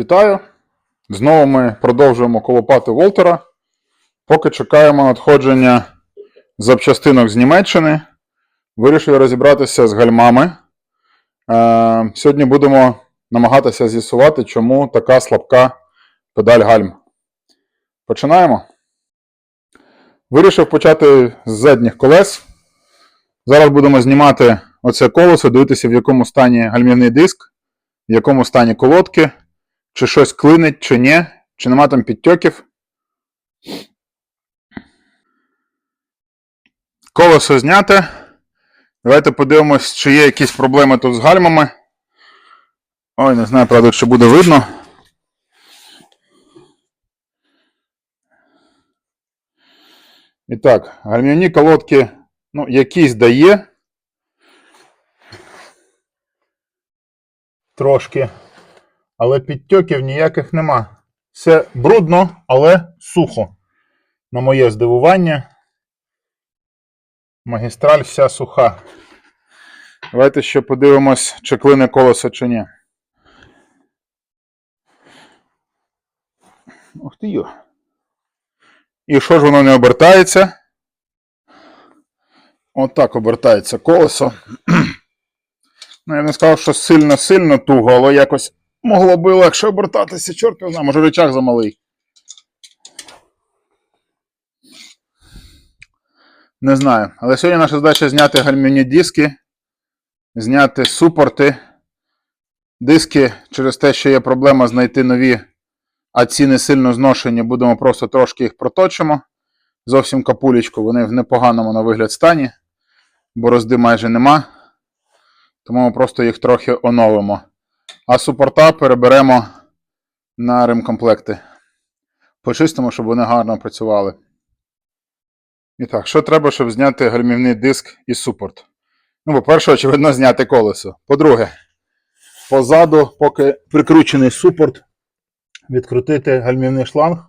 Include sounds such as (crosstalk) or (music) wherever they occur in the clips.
Вітаю! Знову ми продовжуємо колопати Волтера. Поки чекаємо надходження запчастинок з Німеччини. Вирішив розібратися з гальмами. Е, сьогодні будемо намагатися з'ясувати, чому така слабка педаль гальм. Починаємо. Вирішив почати з задніх колес. Зараз будемо знімати оце колесо, дивитися, в якому стані гальмівний диск, в якому стані колодки, чи щось клинить, чи ні, чи нема там підтьоків. Колесо зняте. Давайте подивимось, чи є якісь проблеми тут з гальмами. Ой, не знаю, правда, чи буде видно. І так, гальмівні колодки, ну, якісь дає. Трошки. Але підтьоків ніяких нема. Все брудно, але сухо. На моє здивування. Магістраль вся суха. Давайте ще подивимось, чи клине колесо, чи ні. Ух ти йо. І що ж воно не обертається? Отак обертається колесо. (clears throat) Ну, я не сказав, що сильно-сильно туго, але якось могло би легше обертатися. Чорт його знає, може рычаг замалий. Не знаю. Але сьогодні наша задача зняти гальмівні диски, зняти супорти. Диски через те, що є проблема знайти нові, а ці не сильно зношені, будемо просто трошки їх проточимо. Зовсім капулечку, вони в непоганому на вигляд стані. Борозди майже нема. Тому ми просто їх трохи оновимо. А супорта переберемо на ремкомплекти. Почистимо, щоб вони гарно працювали. І так, що треба, щоб зняти гальмівний диск і супорт? Ну, по-перше, очевидно, зняти колесо. По-друге, позаду, поки прикручений супорт, відкрутити гальмівний шланг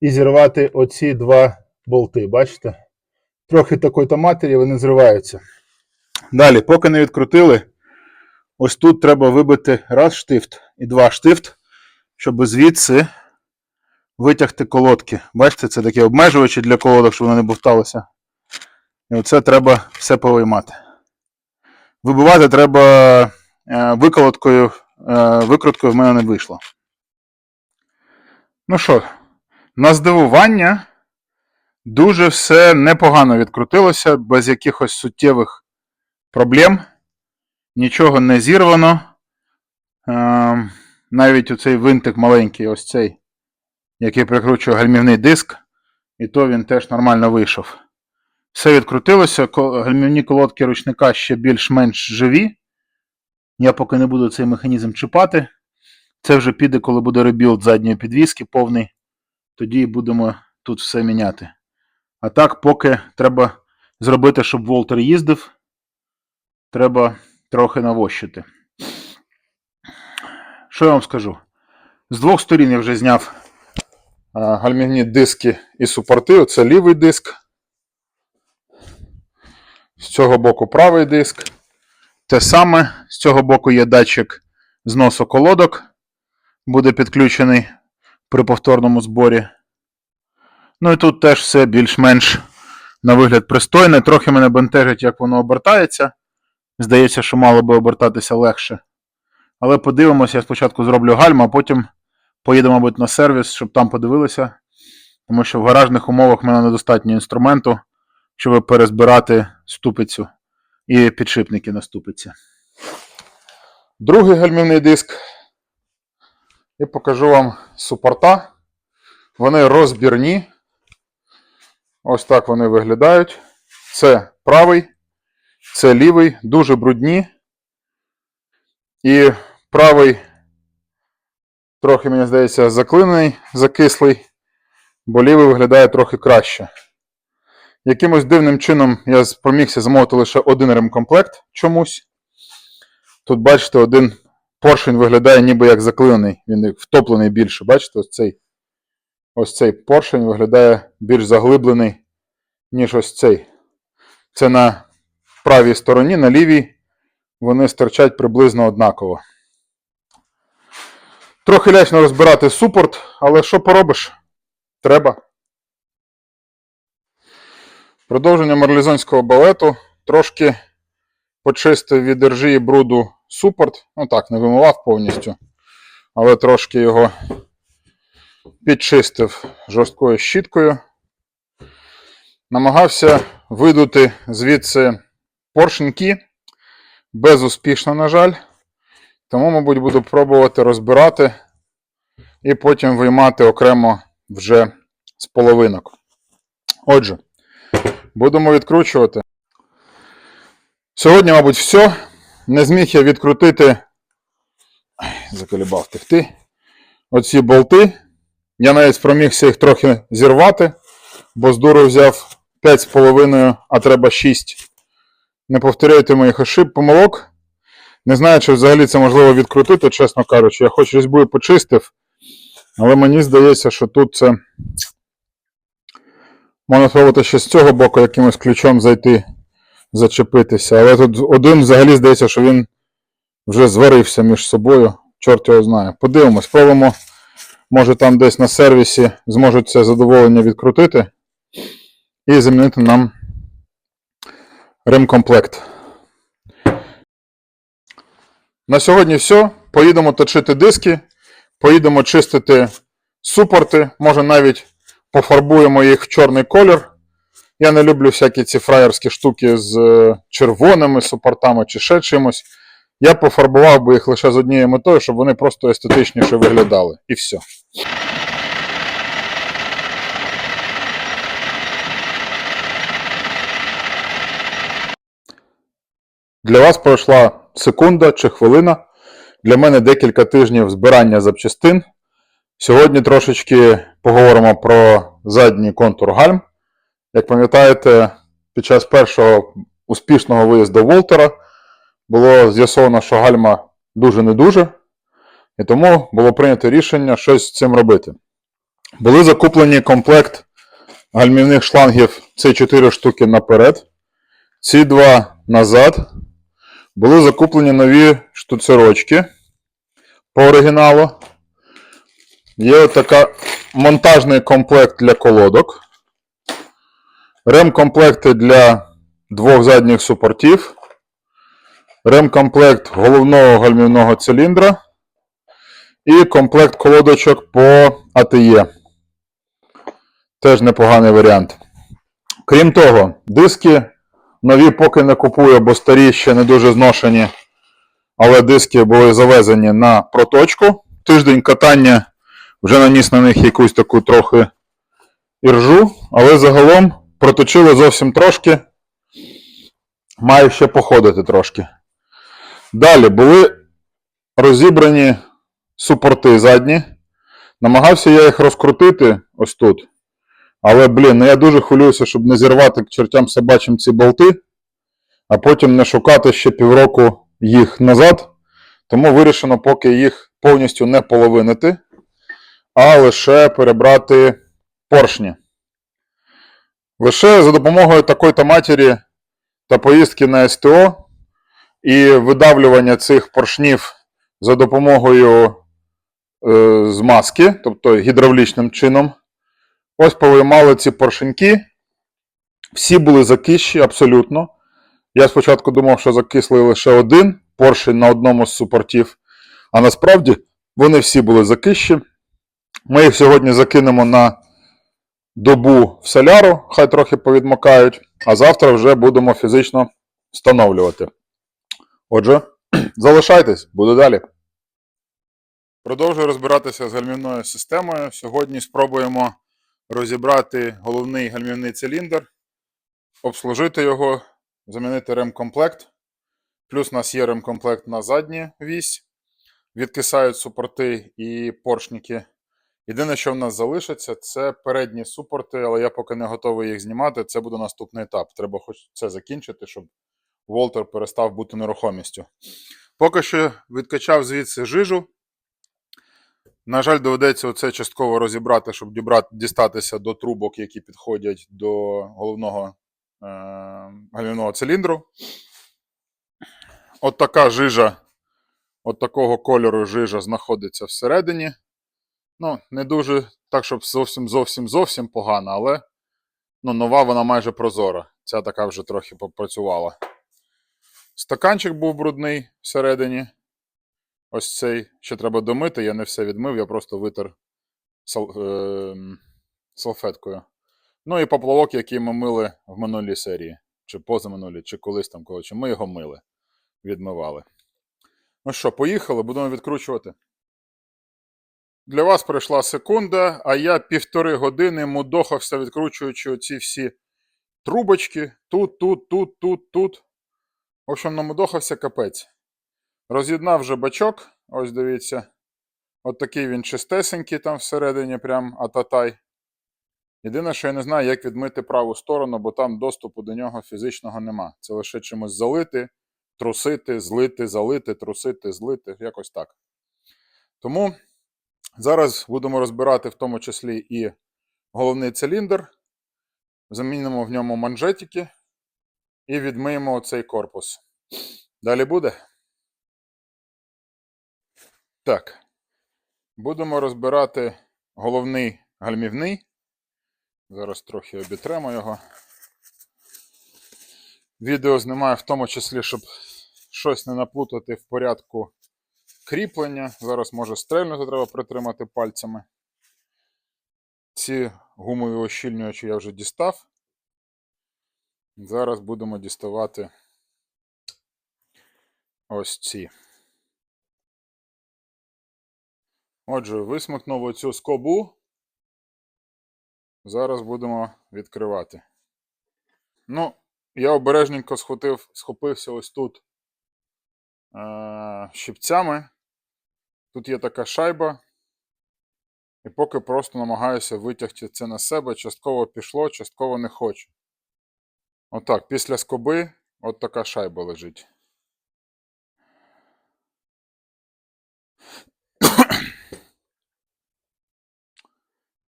і зірвати оці два болти. Бачите? Трохи такої-то матері, вони зриваються. Далі, поки не відкрутили, ось тут треба вибити раз штифт і два штифт, щоб звідси витягти колодки. Бачите, це такі обмежувачі для колодок, щоб вони не бовталися. І оце треба все повиймати. Вибивати треба е, виколоткою, е, викруткою в мене не вийшло. Ну що, на здивування дуже все непогано відкрутилося, без якихось суттєвих проблем. Нічого не зірвано. Е, навіть оцей винтик маленький, ось цей, який прикручує гальмівний диск, і то він теж нормально вийшов. Все відкрутилося, гальмівні колодки ручника ще більш-менш живі. Я поки не буду цей механізм чіпати. Це вже піде, коли буде ребілд задньої підвіски повний. Тоді будемо тут все міняти. А так, поки треба зробити, щоб Волтер їздив, треба трохи навощити. Що я вам скажу? З двох сторін я вже зняв гальмівні диски і супорти. Оце лівий диск. З цього боку правий диск. Те саме, з цього боку є датчик зносу колодок. Буде підключений при повторному зборі. Ну і тут теж все більш-менш на вигляд пристойне. Трохи мене бентежить, як воно обертається. Здається, що мало би обертатися легше. Але подивимося, я спочатку зроблю гальму, а потім поїду, мабуть, на сервіс, щоб там подивилися. Тому що в гаражних умовах в мене недостатньо інструменту, щоб перезбирати ступицю і підшипники на ступиці. Другий гальмівний диск. І покажу вам супорта. Вони розбірні. Ось так вони виглядають. Це правий, це лівий, дуже брудні. І правий, трохи, мені здається, заклинений, закислий, бо лівий виглядає трохи краще. Якимось дивним чином я спромігся замовити лише один ремкомплект чомусь. Тут, бачите, один поршень виглядає ніби як заклинений, він втоплений більше. Бачите, ось цей, ось цей поршень виглядає більш заглиблений, ніж ось цей. Це на правій стороні, на лівій вони стирчать приблизно однаково. Трохи лячно розбирати супорт, але що поробиш? Треба. Продовження марлізонського балету. Трошки почистив від іржі і бруду супорт. Ну так, не вимивав повністю, але трошки його підчистив жорсткою щіткою. Намагався видути звідси поршеньки. Безуспішно, на жаль. Тому, мабуть, буду пробувати розбирати і потім виймати окремо вже з половинок. Отже, будемо відкручувати. Сьогодні, мабуть, все. Не зміг я відкрутити. Заколібав тихти. Оці болти. Я навіть спромігся їх трохи зірвати, бо з дуру взяв 5,5, а треба 6. Не повторяйте моїх ошиб, помилок. Не знаю, чи взагалі це можливо відкрутити, чесно кажучи. Я хоч різьбою почистив, але мені здається, що тут це можна спробувати ще з цього боку якимось ключом зайти, зачепитися. Але тут один взагалі здається, що він вже зварився між собою. Чорт його знає. Подивимось, спробуємо. Може там десь на сервісі зможуть це задоволення відкрутити і замінити нам ремкомплект. На сьогодні все. Поїдемо точити диски, поїдемо чистити супорти, може навіть пофарбуємо їх в чорний колір. Я не люблю всякі ці фраєрські штуки з е, червоними супортами чи ще чимось. Я пофарбував би їх лише з однією метою, щоб вони просто естетичніше виглядали. І все. Для вас пройшла секунда чи хвилина. Для мене декілька тижнів збирання запчастин. Сьогодні трошечки поговоримо про задній контур гальм. Як пам'ятаєте, під час першого успішного виїзду Волтера було з'ясовано, що гальма дуже не дуже, і тому було прийнято рішення щось з цим робити. Були закуплені комплект гальмівних шлангів ці 4 штуки наперед, ці два назад. Були закуплені нові штуцерочки по оригіналу. Є отака монтажний комплект для колодок. Ремкомплекти для двох задніх супортів. Ремкомплект головного гальмівного циліндра. І комплект колодочок по АТЄ. Теж непоганий варіант. Крім того, диски нові поки не купую, бо старі ще не дуже зношені. Але диски були завезені на проточку. Тиждень катання вже наніс на них якусь таку трохи іржу, але загалом проточили зовсім трошки. Маю ще походити трошки. Далі були розібрані супорти задні. Намагався я їх розкрутити ось тут. Але, блін, ну я дуже хвилююся, щоб не зірвати к чертям собачим ці болти, а потім не шукати ще півроку їх назад. Тому вирішено поки їх повністю не половинити, а лише перебрати поршні. Лише за допомогою такої-то матері та поїздки на СТО і видавлювання цих поршнів за допомогою е, змазки, тобто гідравлічним чином. Ось повиймали ці поршеньки. Всі були закищі абсолютно. Я спочатку думав, що закисли лише один поршень на одному з супортів, а насправді вони всі були закищі. Ми їх сьогодні закинемо на добу в соляру, хай трохи повідмокають, а завтра вже будемо фізично встановлювати. Отже, (clears throat) залишайтесь, буду далі. Продовжую розбиратися з гальмівною системою. Сьогодні спробуємо розібрати головний гальмівний циліндр, обслужити його, замінити ремкомплект. Плюс у нас є ремкомплект на задню вісь, відкисають супорти і поршники. Єдине, що в нас залишиться, це передні супорти, але я поки не готовий їх знімати. Це буде наступний етап. Треба хоч це закінчити, щоб Волтер перестав бути нерухомістю. Поки що відкачав звідси жижу. На жаль, доведеться оце частково розібрати, щоб дістатися до трубок, які підходять до головного е- гальмівного циліндру. От така жижа от такого кольору жижа знаходиться всередині. Ну, не дуже так, щоб зовсім зовсім зовсім погана, але ну, нова вона майже прозора. Ця така вже трохи попрацювала. Стаканчик був брудний всередині. Ось цей ще треба домити, я не все відмив, я просто витер сал, е, салфеткою. Ну і поплавок, який ми мили в минулій серії, чи позаминулій, чи колись там, коротше, ми його мили, відмивали. Ну що, поїхали, будемо відкручувати. Для вас пройшла секунда, а я півтори години мудохався, відкручуючи оці всі трубочки. Тут, тут, тут, тут, тут. В общем, намудохався капець. Роз'єднав вже бачок, ось дивіться. От такий він чистесенький там всередині, прям ататай. Єдине, що я не знаю, як відмити праву сторону, бо там доступу до нього фізичного нема. Це лише чимось залити, трусити, злити, залити, трусити, злити, якось так. Тому зараз будемо розбирати в тому числі і головний циліндр, замінимо в ньому манжетики і відмиємо цей корпус. Далі буде? Так. Будемо розбирати головний гальмівний. Зараз трохи обітремо його. Відео знімаю в тому числі, щоб щось не наплутати в порядку кріплення. Зараз може стрельнути, треба притримати пальцями. Ці гумові ощільнювачі я вже дістав. Зараз будемо діставати ось ці. Отже, висмикнув оцю скобу. Зараз будемо відкривати. Ну, я обережненько схватив, схопився ось тут е- щипцями. Тут є така шайба. І поки просто намагаюся витягти це на себе. Частково пішло, частково не хочу. Отак, після скоби от така шайба лежить.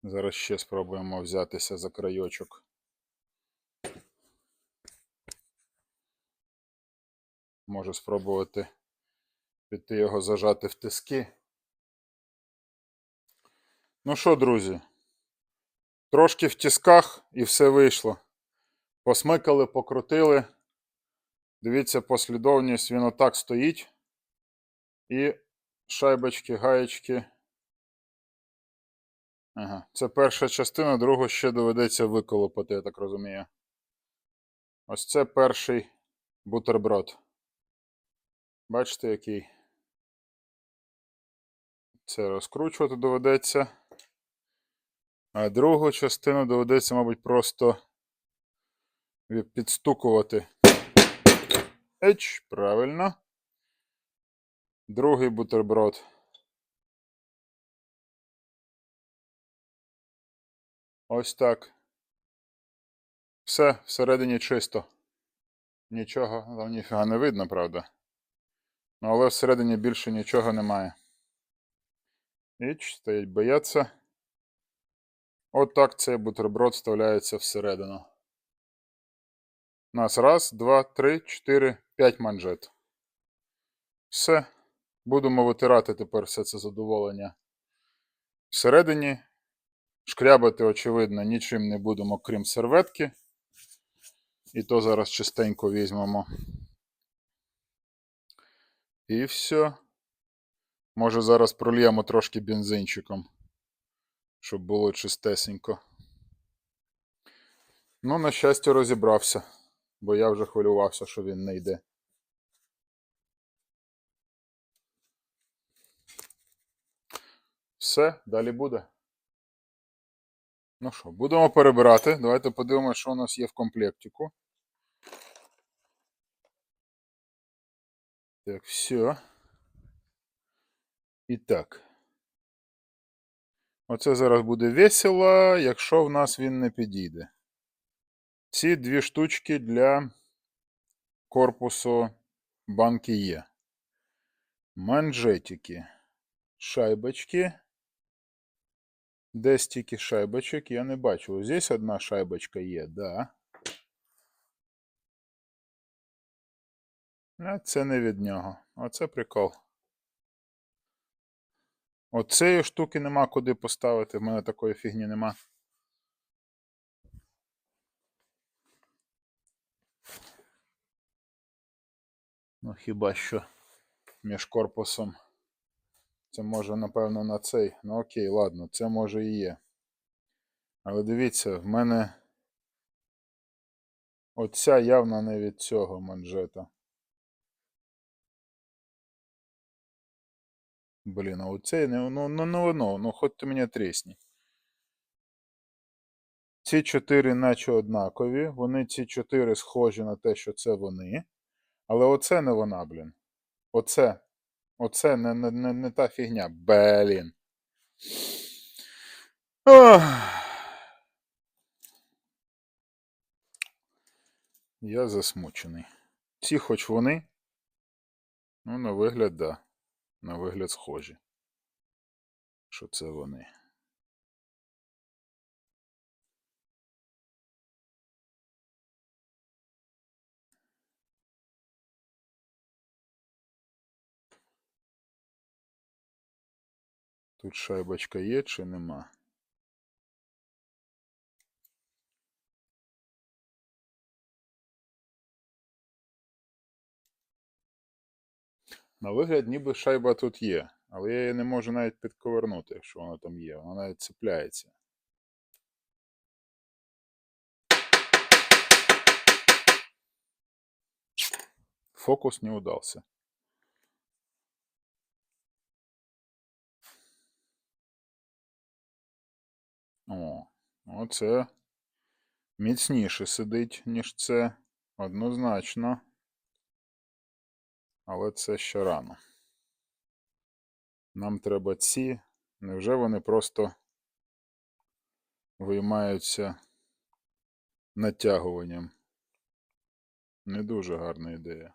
Зараз ще спробуємо взятися за крайочок. Можу спробувати піти його зажати в тиски. Ну що, друзі? Трошки в тисках і все вийшло. Посмикали, покрутили. Дивіться, послідовність він отак стоїть. І шайбочки, гаєчки. Ага, це перша частина, другу ще доведеться виколопати, я так розумію. Ось це перший бутерброд. Бачите, який? Це розкручувати доведеться. А другу частину доведеться, мабуть, просто підстукувати. Еч, правильно. Другий бутерброд. Ось так. Все всередині чисто. Нічого, там ніфіга не видно, правда. Ну, але всередині більше нічого немає. Іч, стоять бояться. От так цей бутерброд вставляється всередину. У нас раз, два, три, чотири, п'ять манжет. Все. Будемо витирати тепер все це задоволення. Всередині Шкрябати, очевидно, нічим не будемо, крім серветки. І то зараз чистенько візьмемо. І все. Може зараз прольємо трошки бензинчиком, щоб було чистесенько. Ну, на щастя, розібрався, бо я вже хвилювався, що він не йде. Все, далі буде. Ну що, будемо перебирати. Давайте подивимося, що у нас є в комплектику. Так, все. І так. Оце зараз буде весело, якщо в нас він не підійде. Ці дві штучки для корпусу банки є. Манжетики, шайбочки. Де стільки шайбочок я не бачу. Ось здесь одна шайбочка є, да. А це не від нього. Оце прикол. Оцеї штуки нема куди поставити, в мене такої фігні нема. Ну, хіба що між корпусом. Це може, напевно, на цей. Ну окей, ладно, це може і є. Але дивіться, в мене оця явно не від цього манжета. Блін, а оцей не, ну, ну, ну, воно, ну, хоч ти мені трісні. Ці чотири наче однакові, вони ці чотири схожі на те, що це вони. Але оце не вона, блін. Оце. Оце не, не, не, не та фігня. Блін. Я засмучений. Ці хоч вони. Ну, на вигляд, да. На вигляд схожі. Що це вони. Тут шайбочка є чи нема? На вигляд, ніби шайба тут є, але я її не можу навіть підковернути, якщо вона там є. Вона навіть цепляється. Фокус не удался. О, оце міцніше сидить, ніж це. Однозначно. Але це ще рано. Нам треба ці. Невже вони просто виймаються натягуванням? Не дуже гарна ідея.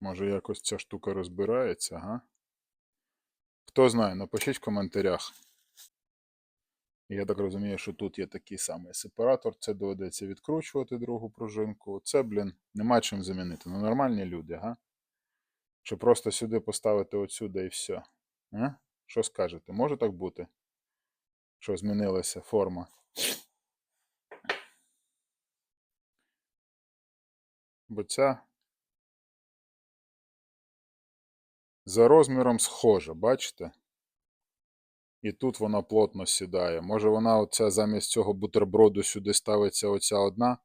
Може якось ця штука розбирається, га? Хто знає, напишіть в коментарях. Я так розумію, що тут є такий самий сепаратор, це доведеться відкручувати другу пружинку. Це, блін, нема чим замінити. Ну нормальні люди, га? Чи просто сюди поставити отсюди і все. А? Що скажете? Може так бути? Що змінилася форма? Бо ця за розміром схожа, бачите? І тут вона плотно сідає. Може вона оця замість цього бутерброду сюди ставиться оця одна?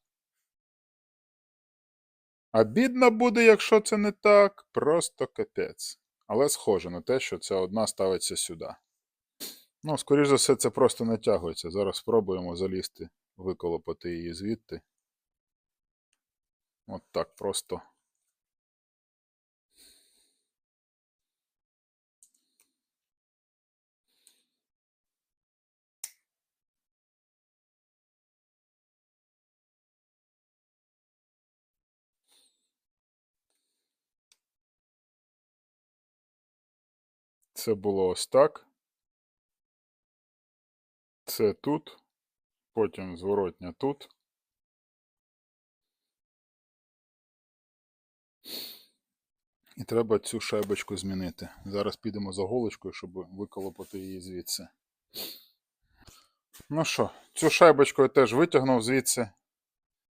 А бідно буде, якщо це не так, просто капець. Але схоже на те, що ця одна ставиться сюди. Ну, скоріш за все, це просто натягується. Зараз спробуємо залізти, виколопати її звідти. От так просто. Це було ось так. Це тут. Потім зворотня тут. І треба цю шайбочку змінити. Зараз підемо за голочкою, щоб виколопати її звідси. Ну що, цю шайбочку я теж витягнув звідси.